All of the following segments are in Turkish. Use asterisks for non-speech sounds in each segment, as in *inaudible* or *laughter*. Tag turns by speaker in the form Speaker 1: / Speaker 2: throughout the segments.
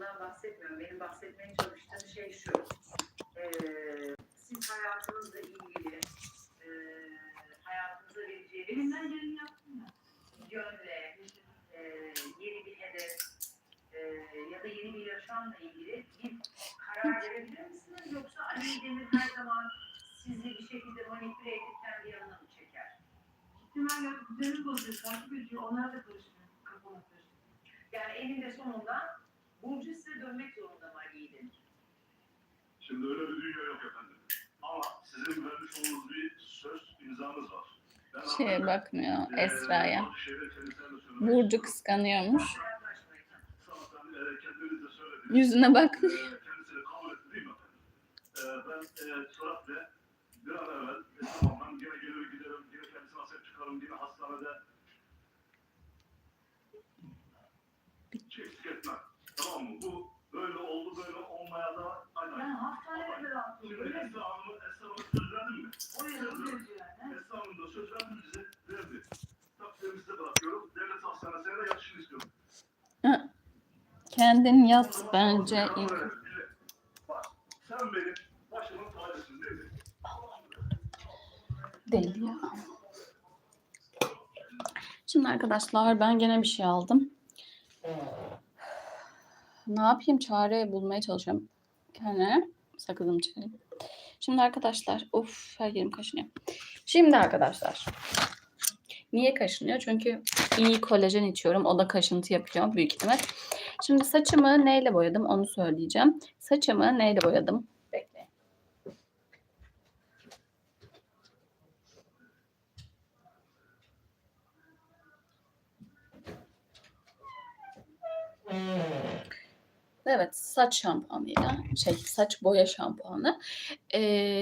Speaker 1: ondan bahsetmiyorum. Benim bahsetmeye çalıştığım şey şu. Ee, siz hayatınızla ilgili e, hayatınıza vereceğiniz
Speaker 2: Elimden geleni yaptım ya.
Speaker 1: yönle, e, yeni bir hedef e, ya da yeni bir yaşamla ilgili bir karar verebilir misiniz? Yoksa Ali Demir her zaman sizi bir şekilde manipüle edip kendi yanına mı çeker?
Speaker 2: Gittim ya düzeni bozuyor, takip ediyor. Onlar da karışmıyor. Kafama.
Speaker 1: Yani eninde sonunda Burcu size dönmek zorunda Ali Demir?
Speaker 3: Şimdi öyle bir dünya yok efendim. Ama sizin vermiş olduğunuz bir söz imzanız var. Ben
Speaker 4: Şeye bakmıyor
Speaker 3: eee,
Speaker 4: Esra'ya. Burcu kıskanıyormuş.
Speaker 3: Söylediniz.
Speaker 4: Yüzüne bak.
Speaker 3: Eee, kendisi de kabul etti değil mi efendim? Eee, ben eee süratle bir an evvel e, tamam ben gene gelir giderim, gene kendisine hasret çıkarım, gene hastanede hiç eksik etmem. Tamam mı? Bu böyle oldu, böyle olmaya da aynen.
Speaker 2: Ben hastanede de rahat
Speaker 3: Şimdi
Speaker 2: oluyorum.
Speaker 3: Esra Hanım'a Esra Hanım'a söz verdim mi?
Speaker 2: O yüzden söylüyor yani.
Speaker 3: Esra Hanım da söz verdi bize, verdi. Takdirimi size bırakıyorum. Devlet hastanesine de yatışını istiyorum.
Speaker 4: Kendin yat bence ilk.
Speaker 3: öyle. Bak, sen benim başımın tacısın değil mi?
Speaker 4: Deli ya. Şimdi arkadaşlar ben gene bir şey aldım. Ne yapayım? Çare bulmaya çalışıyorum. Kendime sakızımı çıkarayım. Şimdi arkadaşlar, of her yerim kaşınıyor. Şimdi arkadaşlar, niye kaşınıyor? Çünkü iyi kolajen içiyorum. O da kaşıntı yapıyor büyük ihtimal. Şimdi saçımı neyle boyadım onu söyleyeceğim. Saçımı neyle boyadım? Evet saç şampuanıyla şey saç boya şampuanı. Ee,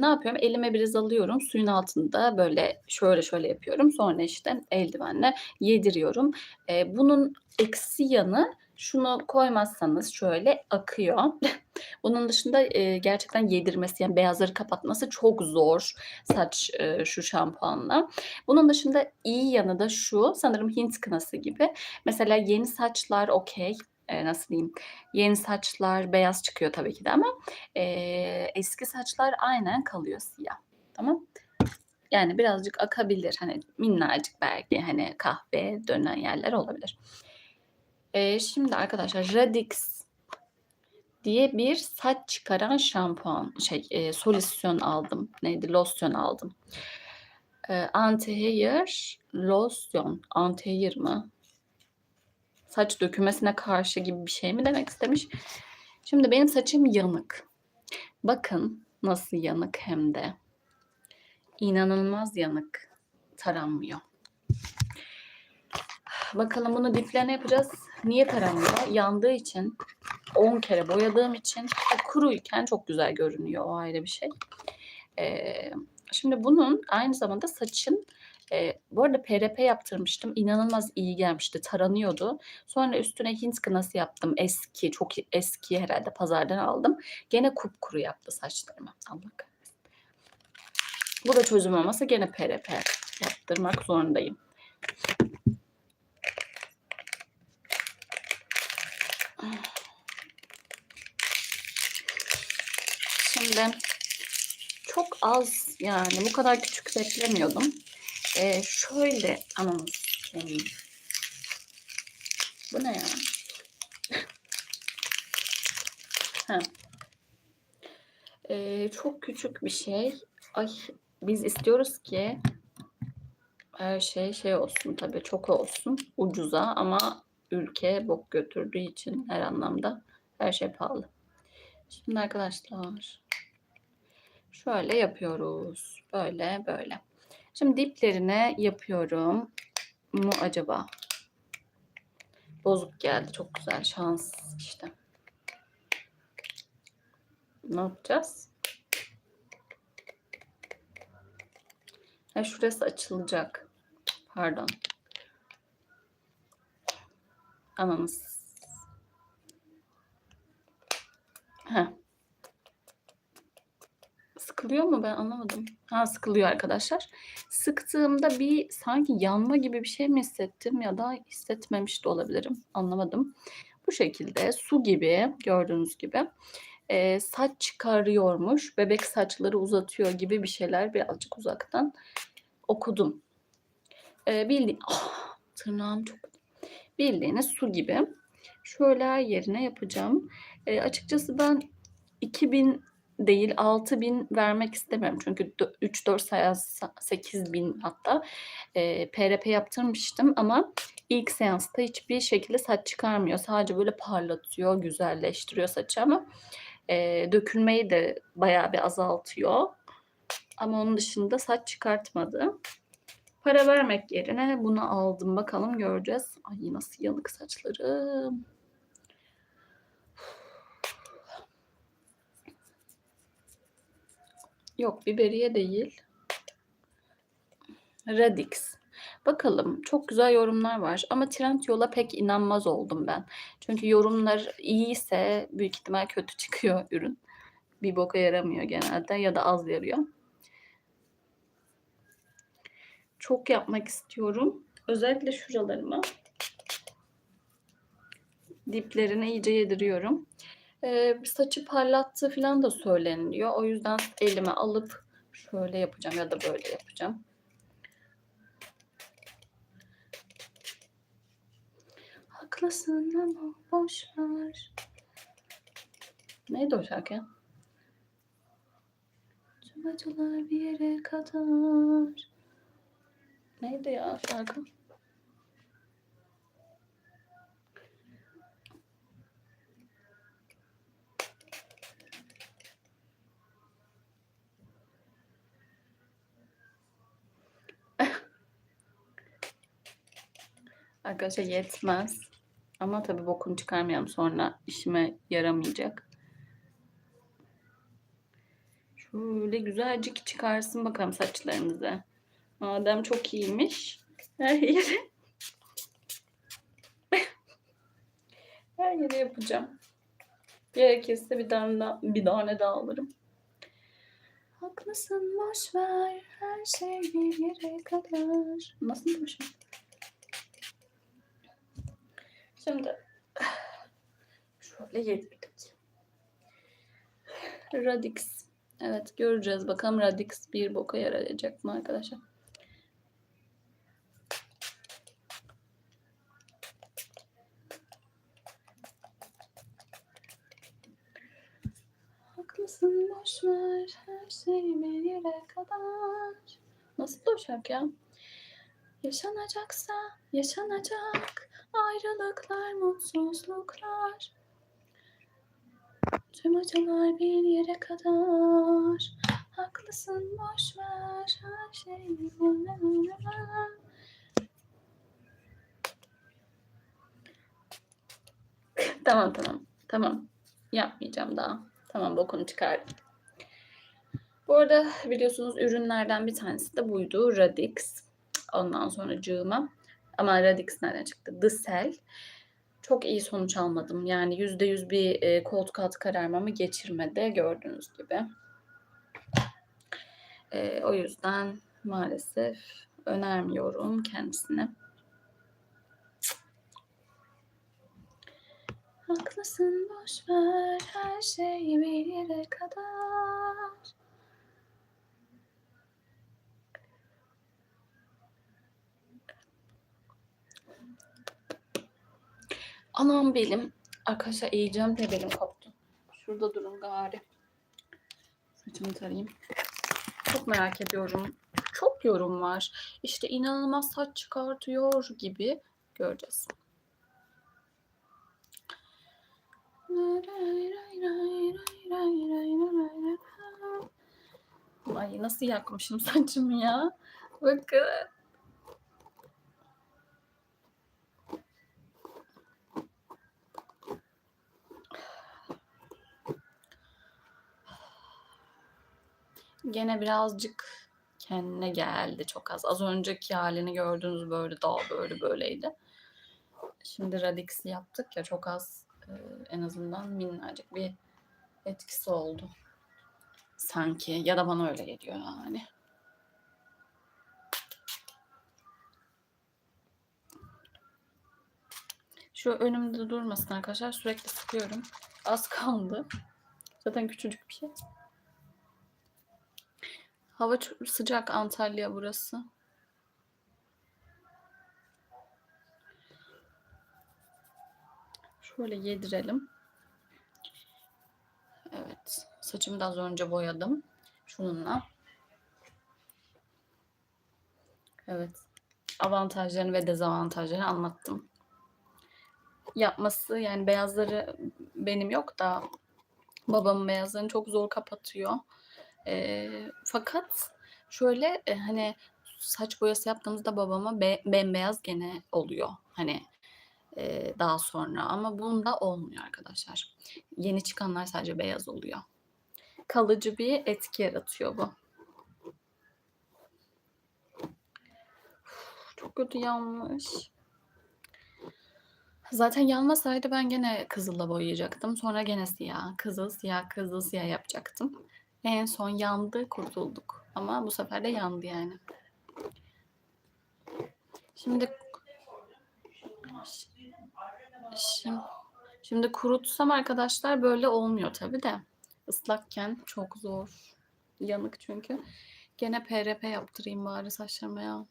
Speaker 4: ne yapıyorum? Elime biraz alıyorum. Suyun altında böyle şöyle şöyle yapıyorum. Sonra işte eldivenle yediriyorum. Ee, bunun eksi yanı şunu koymazsanız şöyle akıyor. *laughs* Bunun dışında e, gerçekten yedirmesi yani beyazları kapatması çok zor saç e, şu şampuanla. Bunun dışında iyi yanı da şu sanırım Hint kınası gibi. Mesela yeni saçlar okey e, nasıl diyeyim yeni saçlar beyaz çıkıyor tabii ki de ama e, eski saçlar aynen kalıyor siyah. Tamam. Yani birazcık akabilir. Hani minnacık belki hani kahve dönen yerler olabilir. E, şimdi arkadaşlar Radix diye bir saç çıkaran şampuan şey e, solüsyon aldım. Neydi? Losyon aldım. E, anti-hair losyon. Anti-hair mı? Saç dökülmesine karşı gibi bir şey mi demek istemiş. Şimdi benim saçım yanık. Bakın nasıl yanık hem de. İnanılmaz yanık. Taranmıyor. Bakalım bunu diplerine yapacağız. Niye taranmıyor? Yandığı için 10 kere boyadığım için kuruyken çok güzel görünüyor. O ayrı bir şey. Ee, şimdi bunun aynı zamanda saçın e, bu arada PRP yaptırmıştım. İnanılmaz iyi gelmişti. Taranıyordu. Sonra üstüne Hint kınası yaptım. Eski, çok eski herhalde pazardan aldım. Gene kupkuru yaptı saçlarımı. Allah kahretsin. Bu da çözüm olmasa gene PRP yaptırmak zorundayım. Şimdi çok az yani bu kadar küçük beklemiyordum. Ee, şöyle anamız şeyim. Bu ne ya? *laughs* ha. Ee, çok küçük bir şey. Ay biz istiyoruz ki her şey şey olsun tabii çok olsun ucuza ama ülke bok götürdüğü için her anlamda her şey pahalı. Şimdi arkadaşlar şöyle yapıyoruz. Böyle böyle. Şimdi diplerine yapıyorum mu acaba? Bozuk geldi. Çok güzel. Şans işte. Ne yapacağız? Ha, şurası açılacak. Pardon. Anamız. Heh. Sıkılıyor mu ben anlamadım. Ha sıkılıyor arkadaşlar. Sıktığımda bir sanki yanma gibi bir şey mi hissettim ya da hissetmemiş de olabilirim. Anlamadım. Bu şekilde su gibi gördüğünüz gibi e, saç çıkarıyormuş. Bebek saçları uzatıyor gibi bir şeyler birazcık uzaktan okudum. E, bildi Ah, tırnağım çok bildiğiniz su gibi. Şöyle yerine yapacağım. E, açıkçası ben 2000 değil 6000 vermek istemiyorum. Çünkü 3-4 seans 8000 hatta e, PRP yaptırmıştım ama ilk seansta hiçbir şekilde saç çıkarmıyor. Sadece böyle parlatıyor, güzelleştiriyor saçı ama e, dökülmeyi de bayağı bir azaltıyor. Ama onun dışında saç çıkartmadı. Para vermek yerine bunu aldım. Bakalım göreceğiz. Ay nasıl yanık saçlarım. Yok biberiye değil. Radix. Bakalım çok güzel yorumlar var ama Trendyol'a pek inanmaz oldum ben. Çünkü yorumlar iyiyse büyük ihtimal kötü *laughs* çıkıyor ürün. Bir boka yaramıyor genelde ya da az yarıyor. Çok yapmak istiyorum. Özellikle şuralarıma. Diplerine iyice yediriyorum. Ee, saçı parlattığı falan da söyleniliyor. O yüzden elime alıp şöyle yapacağım ya da böyle yapacağım. Haklısın ama boş ver. Neydi o şarkı? ya? Tüm acılar bir yere kadar. Neydi ya şarkı? Arkadaşlar yetmez. Ama tabii bokunu çıkarmayalım sonra işime yaramayacak. Şöyle güzelcik çıkarsın bakalım saçlarınızı. Madem çok iyiymiş. Her yere her yere yapacağım. Gerekirse bir tane daha, bir tane daha alırım. Haklısın boş ver her şey bir yere kadar. Nasıl demişim? Şimdi şöyle yedirdik. Radix. Evet göreceğiz. Bakalım Radix bir boka yarayacak mı arkadaşlar? Haklısın boş ver her şey bir yere kadar. Nasıl o şarkı ya? Yaşanacaksa yaşanacak ayrılıklar, mutsuzluklar. Tüm acılar bir yere kadar. Haklısın boş ver her şey. tamam tamam tamam yapmayacağım daha. Tamam bokunu çıkardım. Bu arada biliyorsunuz ürünlerden bir tanesi de buydu. Radix. Ondan sonra cığıma. Ama Radix nereden çıktı? The Cell. Çok iyi sonuç almadım. Yani %100 bir e, koltuk altı kararmamı geçirmedi gördüğünüz gibi. E, o yüzden maalesef önermiyorum kendisine. Haklısın boş ver her şey bir yere kadar. Anam belim. Arkadaşlar eğeceğim de belim koptu. Şurada durun gari. Saçımı tarayayım. Çok merak ediyorum. Çok yorum var. İşte inanılmaz saç çıkartıyor gibi göreceğiz. Ay nasıl yakmışım saçımı ya. Bakın. Gene birazcık kendine geldi çok az. Az önceki halini gördüğünüz böyle daha böyle böyleydi. Şimdi Radix yaptık ya çok az e, en azından minnacık bir etkisi oldu. Sanki ya da bana öyle geliyor yani. Şu önümde durmasın arkadaşlar. Sürekli sıkıyorum. Az kaldı. Zaten küçücük bir şey. Hava çok sıcak Antalya burası. Şöyle yedirelim. Evet. Saçımı da az önce boyadım. Şununla. Evet. Avantajlarını ve dezavantajlarını anlattım. Yapması yani beyazları benim yok da babamın beyazlarını çok zor kapatıyor. Ee, fakat şöyle e, hani saç boyası yaptığımızda babama be- bembeyaz gene oluyor. Hani e, daha sonra ama bunda olmuyor arkadaşlar. Yeni çıkanlar sadece beyaz oluyor. Kalıcı bir etki yaratıyor bu. Çok kötü yanmış. Zaten yanmasaydı ben gene kızılla boyayacaktım. Sonra gene siyah, kızıl, siyah, kızıl, siyah yapacaktım. En son yandı, kurtulduk. Ama bu sefer de yandı yani. Şimdi Şimdi, şimdi kurutsam arkadaşlar böyle olmuyor tabii de. Islakken çok zor. Yanık çünkü. Gene PRP yaptırayım bari saçlarıma ya.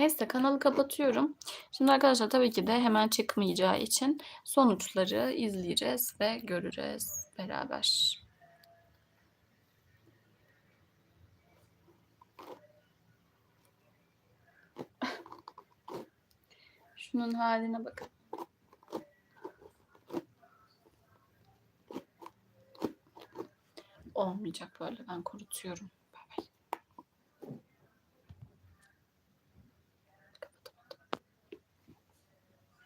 Speaker 4: Neyse kanalı kapatıyorum. Şimdi arkadaşlar tabii ki de hemen çıkmayacağı için sonuçları izleyeceğiz ve göreceğiz beraber. *laughs* Şunun haline bakın. Olmayacak böyle ben kurutuyorum.